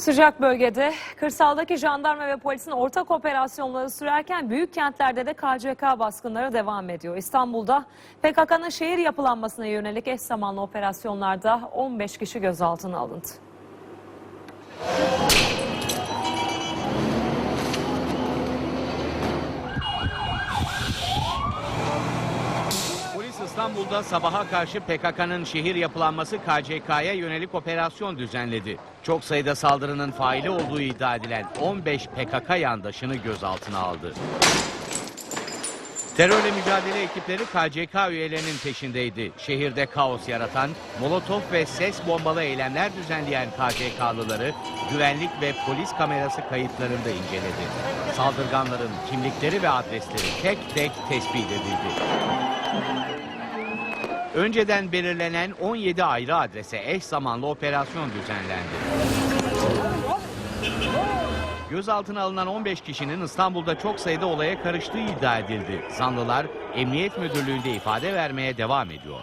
Sıcak bölgede kırsaldaki jandarma ve polisin ortak operasyonları sürerken büyük kentlerde de KCK baskınları devam ediyor. İstanbul'da PKK'nın şehir yapılanmasına yönelik eş zamanlı operasyonlarda 15 kişi gözaltına alındı. İstanbul'da sabaha karşı PKK'nın şehir yapılanması KCK'ya yönelik operasyon düzenledi. Çok sayıda saldırının faili olduğu iddia edilen 15 PKK yandaşını gözaltına aldı. Terörle mücadele ekipleri KCK üyelerinin peşindeydi. Şehirde kaos yaratan, molotof ve ses bombalı eylemler düzenleyen KCK'lıları güvenlik ve polis kamerası kayıtlarında inceledi. Saldırganların kimlikleri ve adresleri tek tek tespit edildi. Önceden belirlenen 17 ayrı adrese eş zamanlı operasyon düzenlendi. Gözaltına alınan 15 kişinin İstanbul'da çok sayıda olaya karıştığı iddia edildi. Zanlılar Emniyet Müdürlüğü'nde ifade vermeye devam ediyor.